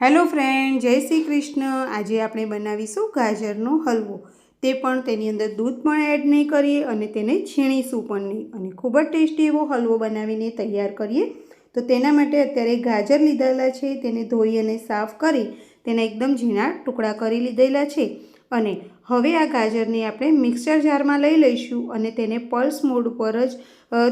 Hello friend, જય શ્રી કૃષ્ણ. આજે આપણે બનાવીશું ગાજરનો હલવો. તે પણ તેની અંદર દૂધ પણ એડ નહીં કરીએ અને તેને છીણીશું પણ નહીં. અને ખૂબ જ ટેસ્ટી એવો હલવો બનાવીને તૈયાર કરીએ. તો તેના માટે અત્યારે ગાજર લીધેલા છે. તેને ધોઈ અને સાફ કરી તેના એકદમ ઝીણા ટુકડા કરી લીધેલા છે. અને હવે આ ગાજરને આપણે મિક્સર જારમાં લઈ લઈશું અને તેને પલ્સ મોડ ઉપર જ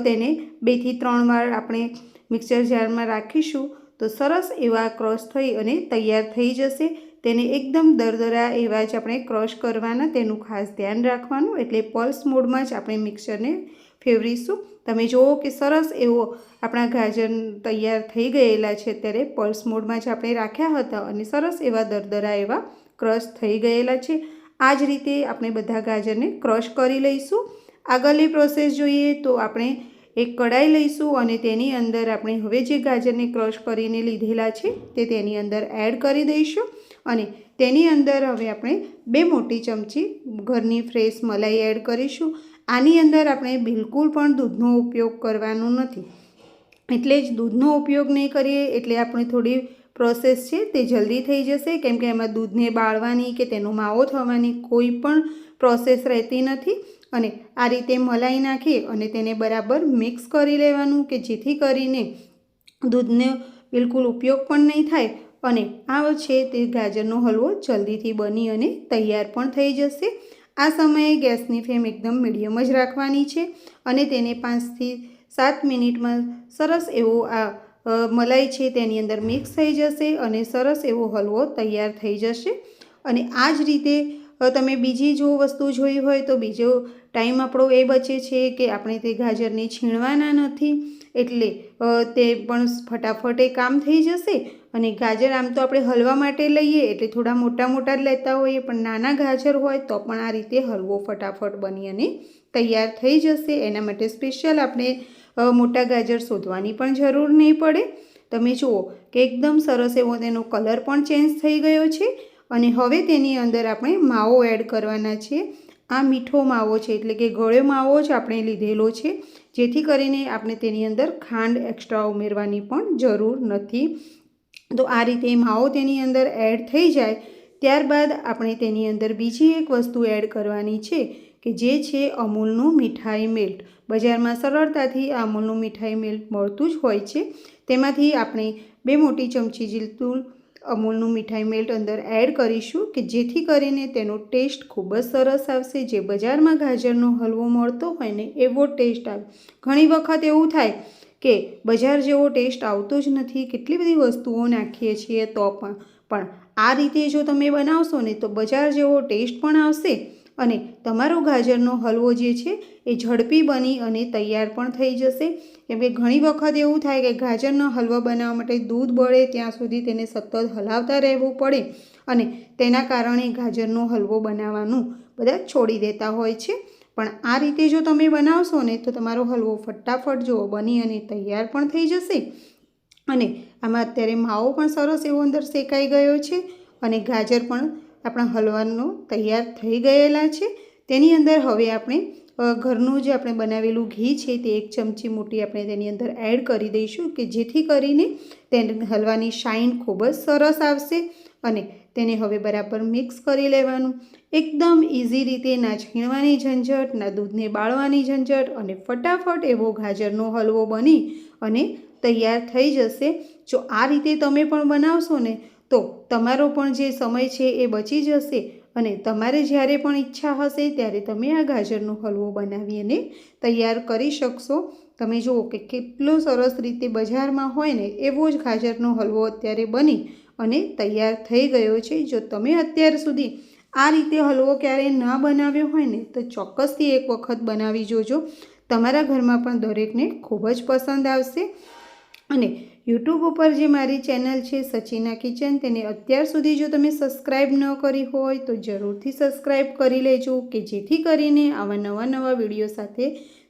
તેને બેથી ત્રણ વાર આપણે મિક્સર જારમાં રાખીશું. તો સરસ એવા ક્રશ થઈ અને તૈયાર થઈ જશે. તેને એકદમ દરદરા એવા જ આપણે ક્રશ કરવાના. તેનું ખાસ ધ્યાન રાખવાનું. એટલે પલ્સ મોડમાં જ આપણે મિક્સરને ફેવરીશું. તમે જુઓ કે સરસ એવો આપણા ગાજર તૈયાર થઈ ગયેલા છે. ત્યારે પલ્સ મોડમાં જ આપણે રાખ્યા હતા અને સરસ એવા દરદરા એવા ક્રશ થઈ ગયેલા છે. આ જ રીતે આપણે બધા ગાજરને ક્રશ કરી લઈશું. આગળની પ્રોસેસ જોઈએ તો આપણે એક કડાઈ લઈશું અને તેની અંદર આપણે હવે જે ગાજરને ક્રશ કરીને લીધેલા છે તે તેની અંદર એડ કરી દઈશું અને તેની અંદર હવે આપણે બે મોટી ચમચી ઘરની ફ્રેશ મલાઈ એડ કરીશું. આની અંદર આપણે બિલકુલ પણ દૂધનો ઉપયોગ કરવાનો નથી. એટલે જ દૂધનો ઉપયોગ નહીં કરીએ એટલે આપણે થોડી પ્રોસેસ છે તે જલ્દી થઈ જશે કેમ કે એમાં દૂધને બાળવાની કે તેનો માવો થવાની કોઈ પણ પ્રોસેસ રહેતી નથી. અને આ રીતે મલાઈ નાખી અને તેને બરાબર મિક્સ કરી લેવાનું કે જેથી કરીને દૂધને બિલકુલ ઉપયોગ પણ નહીં થાય અને આ છે તે ગાજરનો હલવો જલ્દીથી બની અને તૈયાર પણ થઈ જશે. આ સમયે ગેસની ફ્લેમ એકદમ મીડિયમ જ રાખવાની છે અને તેને પાંચથી સાત મિનિટમાં સરસ એવો આ મલાઈ છે તેની અંદર મિક્સ થઈ જશે અને સરસ એવો હલવો તૈયાર થઈ જશે. અને આ જ રીતે અ, તમે બીજી જો વસ્તુ જોઈ હોય તો બીજો ટાઈમ આપણો એ બચે છે કે આપણે તે ગાજરને છીણવાના નથી. એટલે તે પણ ફટાફટ એ કામ થઈ જશે અને ગાજર આમ તો આપણે હલવા માટે લઈએ એટલે થોડા મોટા મોટા જ લેતા હોઈએ પણ નાના ગાજર હોય તો પણ આ રીતે હલવો ફટાફટ બની અને તૈયાર થઈ જશે. એના માટે સ્પેશિયલ આપણે મોટા ગાજર શોધવાની પણ જરૂર નહીં પડે. તમે જુઓ કે એકદમ સરસ એવો તેનો કલર પણ ચેન્જ થઈ ગયો છે અને હવે તેની અંદર આપણે માવો એડ કરવાના છે. આ મીઠો માવો છે, એટલે કે ગળ્યો માવો જ આપણે લીધેલો છે, જેથી કરીને આપણે તેની અંદર ખાંડ એક્સ્ટ્રા ઉમેરવાની પણ જરૂર નથી. તો આ રીતે માવો તેની અંદર એડ થઈ જાય, ત્યારબાદ આપણે તેની અંદર બીજી એક વસ્તુ એડ કરવાની છે, કે જે છે અમૂલનું મીઠાઈ મિલ્ક. બજારમાં સરળતાથી આ અમૂલનું મીઠાઈ મિલ્ક મળતું જ હોય છે. તેમાંથી આપણે બે મોટી ચમચી જેટલું અમૂલનું મીઠાઈ મેલ્ટ અંદર એડ કરીશું કે જેથી કરીને તેનો ટેસ્ટ ખૂબ જ સરસ આવશે. જે બજારમાં ગાજરનો હલવો મળતો હોય ને એવો ટેસ્ટ આવે. ઘણી વખત એવું થાય કે બજાર જેવો ટેસ્ટ આવતો જ નથી, કેટલી બધી વસ્તુઓ નાખીએ છીએ તો પણ. પણ આ રીતે જો તમે બનાવશો ને તો બજાર જેવો ટેસ્ટ પણ આવશે. અને તમારો ગાજરનો હલવો જે છે એ ઝડપી બની અને તૈયાર પણ થઈ જશે. કેમ કે ઘણી વખત એવું થાય કે ગાજરનો હલવો બનાવવા માટે દૂધ બળે ત્યાં સુધી તેને સતત હલાવતા રહેવું પડે અને તેના કારણે ગાજરનો હલવો બનાવવાનું બધા છોડી દેતા હોય છે. પણ આ રીતે જો તમે બનાવશો ને તો તમારો હલવો ફટાફટ જુઓ, બની અને તૈયાર પણ થઈ જશે. અને આમાં અત્યારે માવો પણ સરસ એવો અંદર શેકાઈ ગયો છે અને ગાજર પણ આપણા હલવાનો તૈયાર થઈ ગયેલા છે. તેની અંદર હવે આપણે ઘરનું જે આપણે બનાવેલું ઘી છે તે એક ચમચી મોટી આપણે તેની અંદર એડ કરી દઈશું કે જેથી કરીને તેને હલવાની શાઇન ખૂબ જ સરસ આવશે અને તેને હવે બરાબર મિક્સ કરી લેવાનું. એકદમ ઇઝી રીતે ના છીણવાની ઝંઝટ, ના દૂધને બાળવાની ઝંઝટ અને ફટાફટ એવો ગાજરનો હલવો બની અને તૈયાર થઈ જશે. જો આ રીતે તમે પણ બનાવશો ને, તો તમારો પણ જે સમય છે એ બચી જશે અને તમારે જ્યારે પણ ઈચ્છા હશે ત્યારે તમે આ ગાજરનો હલવો બનાવી અને તૈયાર કરી શકશો. તમે જુઓ કે કેટલો સરસ રીતે બજારમાં હોય ને, એવો જ ગાજરનો હલવો અત્યારે બની અને તૈયાર થઈ ગયો છે. જો તમે અત્યાર સુધી આ રીતે હલવો ક્યારેય ના બનાવ્યો હોય ને, તો ચોક્કસથી એક વખત બનાવી જોજો. તમારા ઘરમાં પણ દરેકને ખૂબ જ પસંદ આવશે. અને યુટ્યુબ ઉપર જે મારી ચેનલ છે સચિના કિચન, તેને અત્યાર સુધી જો તમે સબસ્ક્રાઈબ ન કરી હોય તો જરૂરથી સબસ્ક્રાઈબ કરી લેજો, કે જેથી કરીને આવા નવા નવા વીડિયો સાથે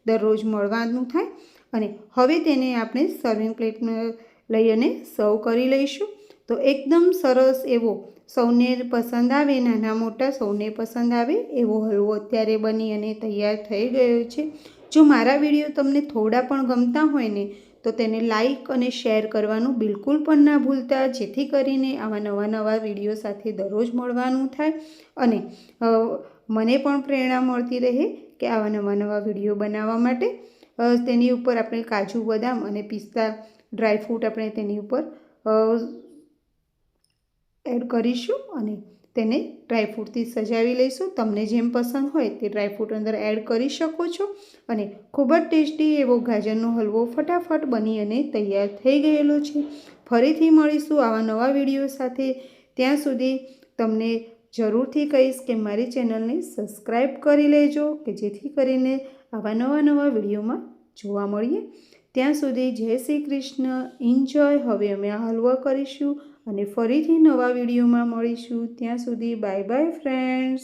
દરરોજ મળવાનું થાય. અને હવે તેને આપણે સર્વિંગ પ્લેટમાં લઈ અને સર્વ કરી લઈશું. તો એકદમ સરસ એવો સૌને પસંદ આવે, નાના મોટા સૌને પસંદ આવે એવો હલવો અત્યારે બની અને તૈયાર થઈ ગયો છે. જો મારા વીડિયો તમને થોડા પણ ગમતા હોય ને, તો તેને લાઈક અને શેર કરવાનું બિલકુલ પણ ના ભૂલતા, જેથી કરીને આવા નવા નવા વીડિયો સાથે દરરોજ મળવાનું થાય અને મને પણ પ્રેરણા મળતી રહે કે આવા નવા નવા વીડિયો બનાવવા માટે. તેની ઉપર આપણે કાજુ બદામ અને પિસ્તા ડ્રાયફ્રૂટ આપણે તેની ઉપર એડ કરીશું અને તેને ડ્રાયફ્રૂટથી સજાવી લઈશું. તમને જેમ પસંદ હોય તે ડ્રાયફ્રૂટ અંદર એડ કરી શકો છો અને ખૂબ જ ટેસ્ટી એવો ગાજરનો હલવો ફટાફટ બની અને તૈયાર થઈ ગયેલો છે. ફરીથી મળીશું આવા નવા વીડિયો સાથે. ત્યાં સુધી તમને જરૂરથી કહીશ કે મારી ચેનલને સબસ્ક્રાઈબ કરી લેજો કે જેથી કરીને આવા નવા નવા વિડીયોમાં જોવા મળીએ. ત્યાં સુધી જય શ્રી કૃષ્ણ. એન્જોય હવે અમે આ હલવા કરીશું. અને ફરીથી નવા વિડીયોમાં મળીશું. ત્યાં સુધી બાય બાય ફ્રેન્ડ્સ